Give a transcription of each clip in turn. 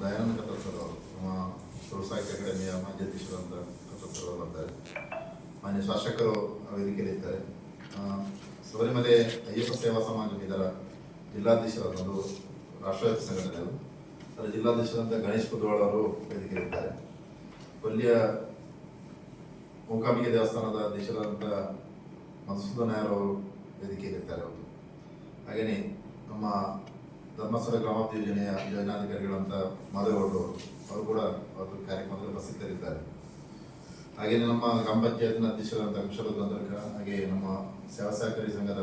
Dayananda ಕತ್ತರ್ sir ಅವರು ನಮ್ಮ ಸಾಹಿತ್ಯ ಅಕಾಡೆಮಿಯ ಮಾಜಿ ಅಧ್ಯಕ್ಷರಾದಂಥ ಕತ್ತರ್ ಸರ್ ಅವರು ಮಾನ್ಯ ಶಾಸಕರು ವೇದಿಕೆಯಲ್ಲಿ ಇರ್ತಾರೆ ಆ, ಶಬರಿಮಲೆ ಅಯ್ಯಪ್ಪ ಸೇವಾ ಸಮಾಜ ಇದರ ಜಿಲ್ಲಾಧ್ಯಕ್ಷರಾದ ಒಂದು ರಾಷ್ಟ್ರೀಯ ಸಂಘಟನೆ ಅದು ಅದರ ಜಿಲ್ಲಾಧ್ಯಕ್ಷರಂತ ಗಣೇಶ್ ಕುದ್ರೋಳ ಅವರು ವೇದಿಕೆಯಲ್ಲಿ ಇರ್ತಾರೆ ಕೊಲ್ಲಿಯ ಮೂಕಾಂಬಿಕೆ ದೇವಸ್ಥಾನದ ಅಧ್ಯಕ್ಷರಾದಂಥ ಮಧುಸೂದನ್ ಅವರು ವೇದಿಕೆಯಲ್ಲಿ ಇರ್ತಾರೆ ಅವರು. ಹಾಗೆಯೇ ನಮ್ಮ ಧರ್ಮಸ್ಥಳ ಗ್ರಾಮಾಂತರ ಯೋಜನೆಯ ಯೋಜನಾಧಿಕಾರಿಗಳಂತ ಮಾಧವಗೌಡರು ಅವರು. ಕೂಡ ಅವರು ಕಾರ್ಯಕ್ರಮದಲ್ಲಿ ಉಪಸ್ಥಿತರಿದ್ದಾರೆ. ಹಾಗೆಯೇ ನಮ್ಮ ಗ್ರಾಮ ಪಂಚಾಯತ್ನ ಅಧ್ಯಕ್ಷರಾದಂಥ ಗಂಧರ್ಕ ಹಾಗೆ ನಮ್ಮ ಸೇವಾ ಸಹಕಾರಿ ಸಂಘದ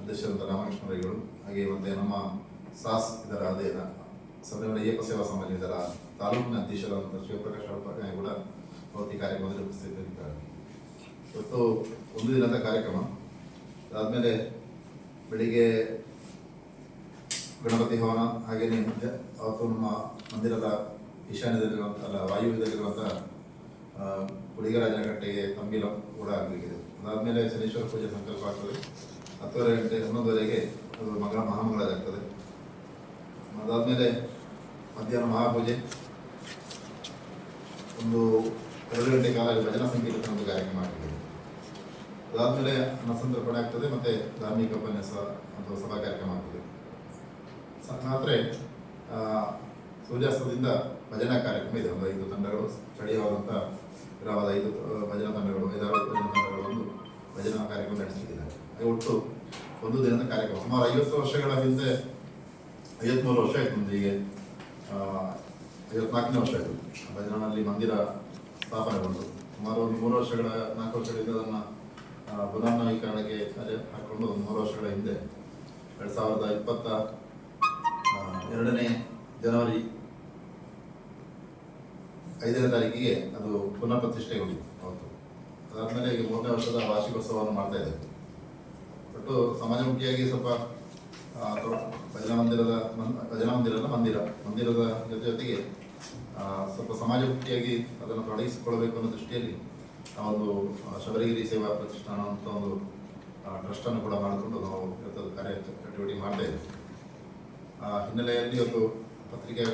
ಅಧ್ಯಕ್ಷರಾದಂಥ ರಾಮಕೃಷ್ಣ ರೈಗಳು ಹಾಗೆ ಮತ್ತೆ ನಮ್ಮ ಸಾಸ್ ಇದರ ಅದೇ ನ- ಏಕ ಸೇವಾ ಸಮಾಜ ಇದರ ತಾಲೂಕಿನ ಅಧ್ಯಕ್ಷರಾದಂಥ ಶಿವಪ್ರಕಾಶ್ ಅವರು ಕೂಡ ಅವತ್ತು ಈ ಕಾರ್ಯಕ್ರಮದಲ್ಲಿ ಉಪಸ್ಥಿತರಿದ್ದಾರೆ. ಇವತ್ತು ಒಂದು ದಿನದ ಕಾರ್ಯಕ್ರಮ. ಅದಾದಮೇಲೆ ಬೆಳಿಗ್ಗೆ ಗಣಪತಿ ಹವನ ಹಾಗೆಯೇ ಅವತ್ತು ನಮ್ಮ ಮಂದಿರದ ಈಶಾನ್ಯದಲ್ಲಿರುವಂಥ ಅಲ್ಲ ವಾಯುವ್ಯದಲ್ಲಿರುವಂಥ ಆ, ಹುಡುಗರಾಜನ ಕಟ್ಟೆಗೆ ತಂಬಿಲ ಕೂಡ ಆಗಲಿಕ್ಕಿದೆ. ಅದಾದಮೇಲೆ ಶನೀಶ್ವರ ಪೂಜೆ ಸಂಕಲ್ಪ ಆಗ್ತದೆ. ಹತ್ತುವರೆ ಗಂಟೆ ಹನ್ನೊಂದುವರೆಗೆ ಅದು ಮಗಳ ಮಹಾಮಗಳಾಗ್ತದೆ. ಅದಾದಮೇಲೆ ಮಧ್ಯಾಹ್ನ ಮಹಾಪೂಜೆ. ಒಂದು ಎರಡು ಗಂಟೆ ಕಾಲ ಭಜನಾ ಸಂಗೀತ ಒಂದು ಕಾರ್ಯಕ್ರಮ ಆಗ್ತದೆ. ಅದಾದಮೇಲೆ ಅನ್ನಸಂತರ್ಪಣೆ ಆಗ್ತದೆ ಮತ್ತು ಧಾರ್ಮಿಕ ಉಪನ್ಯಾಸ ಅಥವಾ ಸಭಾ ಕಾರ್ಯಕ್ರಮ ಆಗ್ತದೆ. ಸ- ರಾತ್ರಿ ಆ, ಸೂರ್ಯಾಸ್ತದಿಂದ ಭಜನಾ ಕಾರ್ಯಕ್ರಮ ಇದೆ. ಒಂದು ಐದು ತಂಡಗಳು ಸ್ಥಳೀಯವಾದಂಥ ಗ್ರಾಮದ ಐದು ಭಜನಾ ತಂಡಗಳು ಐದಾರು ಭಜನಾ ತಂಡಗಳು ಒಂದು ಭಜನಾ ಕಾರ್ಯಕ್ರಮ ನಡೆಸುತ್ತಿದ್ದಾರೆ ಒಟ್ಟು ಒಂದು ದಿನದ ಕಾರ್ಯಕ್ರಮ. ಸುಮಾರು ಐವತ್ತು ವರ್ಷಗಳ ಹಿಂದೆ ಐವತ್ಮೂರು ವರ್ಷ ಆಯಿತು ಹೀಗೆ ಐವತ್ನಾಲ್ಕನೇ ವರ್ಷ ಆಯಿತು. ಭಜನಲ್ಲಿ ಮಂದಿರ ಸ್ಥಾಪನೆಗೊಂಡು ಸುಮಾರು ಒಂದು ಮೂರು ವರ್ಷಗಳ ನಾಲ್ಕು ವರ್ಷಗಳಿಂದ ಅದನ್ನು ಪುನರ್ನವೀಕರಣಕ್ಕೆ ಹಾಕೊಂಡು ಒಂದು ಮೂರು ವರ್ಷಗಳ ಹಿಂದೆ ಎರಡು ಸಾವಿರದ ಇಪ್ಪತ್ತ ಎರಡನೇ ಜನವರಿ ಐದನೇ ತಾರೀಕಿಗೆ ಅದು ಪುನಃ ಪ್ರತಿಷ್ಠೆಗೊಂಡಿತ್ತು ಅವತ್ತು. ಅದಾದಮೇಲೆ ಈಗ ಮೂರನೇ ವರ್ಷದ ವಾರ್ಷಿಕೋತ್ಸವವನ್ನು ಮಾಡ್ತಾ ಇದ್ದೇವೆ. ಒಟ್ಟು ಸಮಾಜಮುಖಿಯಾಗಿ ಸ್ವಲ್ಪ ಭಜನಾ ಮಂದಿರದ ಭಜನಾ ಮಂದಿರದ ಮಂದಿರ, ಮಂದಿರದ ಜೊತೆ ಜೊತೆಗೆ ಸ್ವಲ್ಪ ಸಮಾಜಮುಖಿಯಾಗಿ ಅದನ್ನು ತೊಡಗಿಸಿಕೊಳ್ಬೇಕು ಅನ್ನೋ ದೃಷ್ಟಿಯಲ್ಲಿ ನಾವೊಂದು ಶಬರಿಗಿರಿ ಸೇವಾ ಪ್ರತಿಷ್ಠಾನ ಅಂತ ಒಂದು ಟ್ರಸ್ಟನ್ನು ಕೂಡ ಮಾಡಿಕೊಂಡು ನಾವು ಕಾರ್ಯ ಚಟುವಟಿಕೆ ಮಾಡ್ತಾ ಇದ್ದೇವೆ. ಹಿನ್ನೆಲೆಯಲ್ಲಿ ಇವತ್ತು ಪತ್ರಿಕೆ